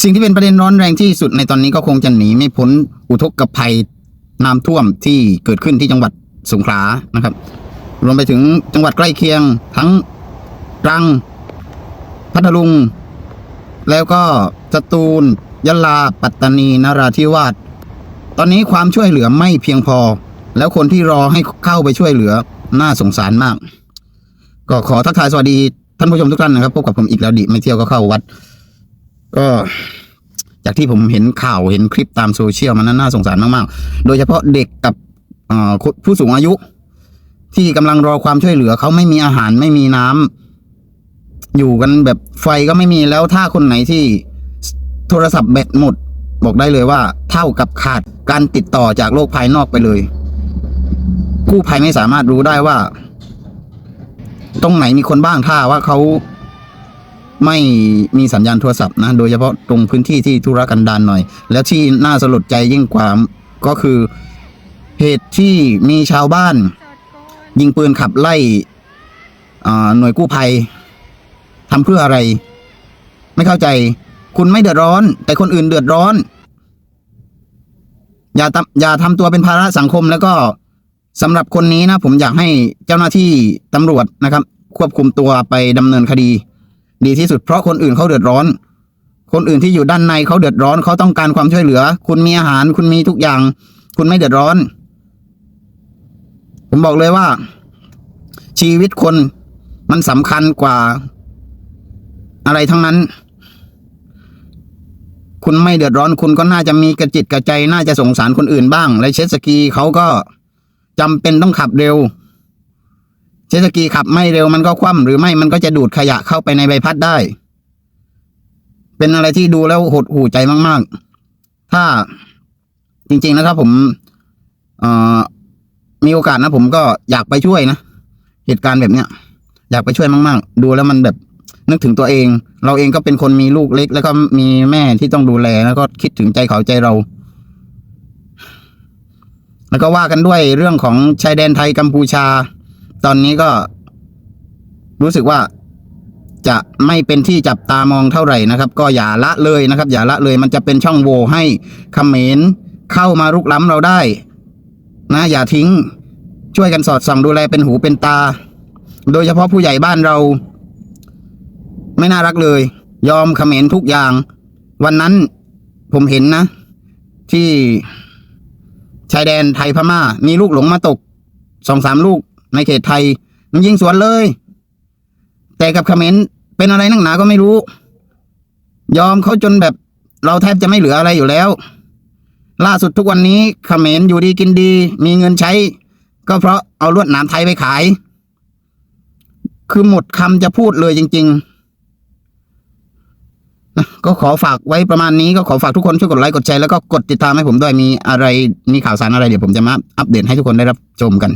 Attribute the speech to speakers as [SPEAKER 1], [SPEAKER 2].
[SPEAKER 1] สิ่งที่เป็นประเด็นร้อนแรงที่สุดในตอนนี้ก็คงจะหนีไม่พ้นอุทกภัยน้ำท่วมที่เกิดขึ้นที่จังหวัดสงขลานะครับ รวมไปถึงจังหวัดใกล้เคียง ทั้งตรัง พัทลุง แล้วก็สตูลยะลา ปัตตานีนราธิวาสตอนนี้ความช่วยเหลือไม่เพียงพอ แล้วคนที่รอให้เข้าไปช่วยเหลือน่าสงสารมาก ก็ขอทักทายสวัสดีท่านผู้ชมทุกท่านนะครับพบกับผมอีกแล้วดิไม่เที่ยวก็เข้าวัด ก็จากที่ผมเห็นข่าวเห็นคลิปตามโซเชียลมันน่าสงสารมากๆ โดยเฉพาะเด็กกับผู้สูงอายุ ที่กำลังรอความช่วยเหลือเขาไม่มีอาหารไม่มีน้ำอยู่กันแบบไฟก็ไม่มีแล้วถ้าคนไหนที่โทรศัพท์แบตหมด บอกได้เลยว่า เท่ากับขาดการติดต่อจากโลกภายนอกไปเลยกู้ภัยไม่สามารถรู้ได้ว่า ตรงไหนมีคนบ้างถ้าว่าเขา ไม่มีสัญญาณโทรศัพท์นะโดยเฉพาะตรงพื้นที่ที่ธุรกันดารหน่อย แล้วที่น่าสลดใจยิ่งกว่าก็คือเหตุที่มีชาวบ้าน ยิงปืนขับไล่หน่วยกู้ภัยทำเพื่ออะไร ไม่เข้าใจ คุณไม่เดือดร้อน แต่คนอื่นเดือดร้อน อย่าทำอย่าทำตัวเป็นภาระสังคมแล้วก็สำหรับคนนี้นะ ผมอยากให้เจ้าหน้าที่ตำรวจนะครับ ควบคุมตัวไปดำเนินคดี ดีที่สุดเพราะคนอื่นเขาเดือดร้อน คนอื่นที่อยู่ด้านในเขาเดือดร้อนเขาต้องการความช่วยเหลือ คุณมีอาหาร คุณมีทุกอย่าง คุณไม่เดือดร้อน ผมบอกเลยว่า ชีวิตคนมันสำคัญกว่า อะไรทั้งนั้น คุณไม่เดือดร้อน คุณก็น่าจะมีกระจิตกระใจ น่าจะสงสารคนอื่นบ้าง และเชตสกีเขาก็จำเป็นต้องขับเร็ว เชตสกีขับไม่เร็วมันก็คว่ำหรือไม่มันก็จะดูดขยะเข้าไปในใบพัดได้ เป็นอะไรที่ดูแล้วหดหู่ใจมาก ๆ ถ้าจริง ๆ นะครับ ผมมีโอกาสนะผมก็อยากไปช่วยนะเหตุการณ์แบบเนี้ยอยากไปช่วยมาก ๆ ดูแล้วมันแบบนึกถึงตัวเอง เราเองก็เป็นคนมีลูกเล็ก แล้วก็มีแม่ที่ต้องดูแลแล้วก็คิดถึงใจเขาใจเรา แล้วก็ว่ากันด้วยเรื่องของชายแดนไทยกัมพูชา ตอนนี้ก็รู้สึกว่าจะไม่เป็นที่จับตามองเท่าไหร่นะครับ ก็อย่าละเลยนะครับ อย่าละเลยมันจะเป็นช่องโหว่ให้เขมรเข้ามารุกล้ำเราได้ นะอย่าทิ้งช่วยกันสอดส่องดูแลเป็นหูเป็นตา โดยเฉพาะผู้ใหญ่บ้านเรา ไม่น่ารักเลย ยอมเขมรทุกอย่าง วันนั้นผมเห็นนะ ที่ชายแดนไทยพม่า มีลูกหลงมาตกสองสามลูก ในเขตไทย มันยิงสวนเลย แต่กับเขมรเป็นอะไรนักหนาก็ไม่รู้ ยอมเขาจนแบบเราแทบจะไม่เหลืออะไรอยู่แล้ว ล่าสุดทุกวันนี้เขมรอยู่ดีกินดี มีเงินใช้ ก็เพราะเอาลวดหนามไทยไปขาย คือหมดคำจะพูดเลยจริง ๆ ก็ขอฝากไว้ประมาณนี้ก็ขอฝากทุกคนช่วยกดไลค์กดแชร์แล้วก็กดติดตามให้ผมด้วยมีอะไรมีข่าวสารอะไรเดี๋ยวผมจะมาอัปเดตให้ทุกคนได้รับชมกัน